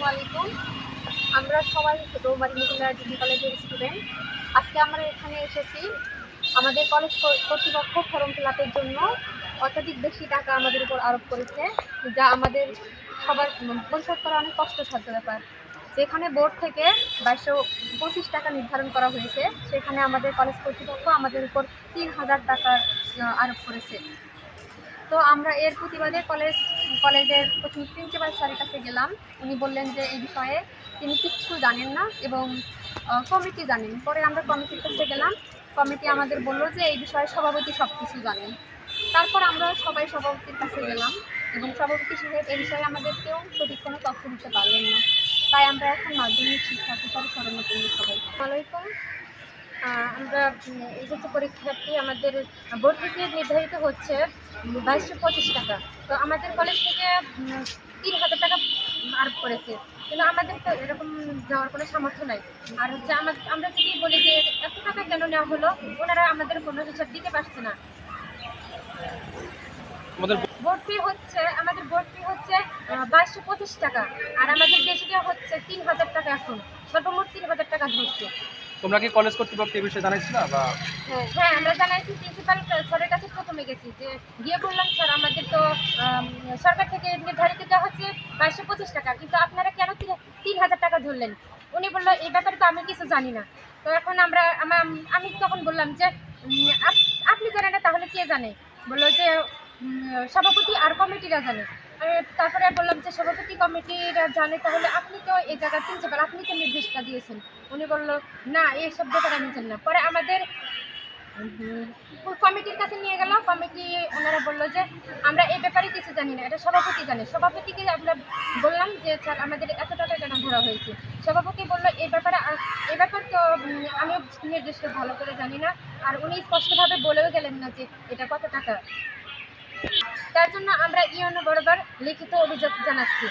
আসসালামু আলাইকুম। আমরা সবাই রৌমারি মহিলা ডিগ্রি কলেজের স্টুডেন্ট। আজকে আমরা এখানে এসেছি। আমাদের কলেজ কর্তৃপক্ষ ফর্ম ফিল জন্য অত্যাধিক বেশি টাকা আমাদের উপর আরোপ করেছে, যা আমাদের সবার পরিশোধ করা অনেক কষ্টসাধ্য ব্যাপার। যেখানে বোর্ড থেকে বাইশশো পঁচিশ টাকা নির্ধারণ করা হয়েছে, সেখানে আমাদের কলেজ কর্তৃপক্ষ আমাদের উপর তিন হাজার টাকার আরোপ করেছে। তো আমরা এর প্রতিবাদে কলেজ কলেজের প্রথম প্রিন্সিপাল স্যারের কাছে গেলাম। উনি বললেন যে এই বিষয়ে তিনি কিচ্ছু জানেন না এবং কমিটি জানেন। পরে আমরা কমিটির কাছে গেলাম। কমিটি আমাদের বলল যে এই বিষয়ে সভাপতি সব কিছু জানেন। তারপর আমরা সবাই সভাপতির কাছে গেলাম এবং সভাপতি সাহেব এই বিষয়ে আমাদেরকেও সঠিক কোনো তথ্য দিতে পারলেন না। তাই আমরা এখন মাধ্যমিক শিক্ষা প্রচার শরণাপন্ন সবাই আলাইকুম। আহ, আমরা এসেছি পরীক্ষার্থী আমাদের বোর্ড থেকে নির্ধারিত হচ্ছে বাইশশো পঁচিশ টাকা। তো আমাদের কলেজ থেকে তিন হাজার টাকা আরোপ করেছে। কিন্তু আমাদের তো এরকম যাওয়ার কোনো সামর্থ্য নাই। আর হচ্ছে আমরা যদি বলি যে এত টাকা কেন নেওয়া হলো ওনারা আমাদের কোনো হিসাব দিতে পারছে না। বোর্ড ফি হচ্ছে আমাদের বোর্ড ফি হচ্ছে বাইশশো পঁচিশ টাকা। আর আমাদের বেশিটা হচ্ছে তিন হাজার টাকা এখন। সর্বমোট তিন হাজার টাকা ধরছে। তোমরা কি কলেজ কর্তৃপক্ষ এই বিষয়ে জানাইছিলা বা? হ্যাঁ আমরা জানাইছি প্রিন্সিপাল স্যারের কাছে প্রথমে গেছি যে, গিয়ে বললাম, স্যার, আমাদের তো সরকার থেকে নির্ধারিত দেওয়া হচ্ছে বাইশশো পঁচিশ টাকা, কিন্তু আপনারা কেন তিন- হাজার টাকা ধরলেন? উনি বলল, এই ব্যাপারে তো আমি কিছু জানি না। তো এখন আমরা, আমি তখন বললাম যে আপ- আপনি জানেন না, তাহলে কে জানে? বলল যে সভাপতি আর কমিটিরা জানে। তারপরে বললাম যে সভাপতি কমিটিরা জানে তাহলে আপনি তো এই জায়গার প্রিন্সিপাল আপনি তো নির্দেশটা দিয়েছেন। উনি বলল, না, এই সব ব্যাপারে আমি জানি না। পরে আমাদের কমিটির কাছে নিয়ে গেল। কমিটি ওনারা বলল যে, আমরা এই ব্যাপারে কিছু জানি না। এটা সভাপতি জানে। সভাপতিকে আমরা বললাম যে, স্যার, আমাদের এত টাকা কেন ধরা হয়েছে? সভাপতি বলল এই ব্যাপারে এই ব্যাপার তো আমিও নির্দিষ্ট ভালো করে জানি না। আর উনি স্পষ্টভাবে বলেও গেলেন না যে, এটা কত টাকা? তার জন্য আমরা ইউনো বরাবর লিখিত অভিযোগ জানাচ্ছি।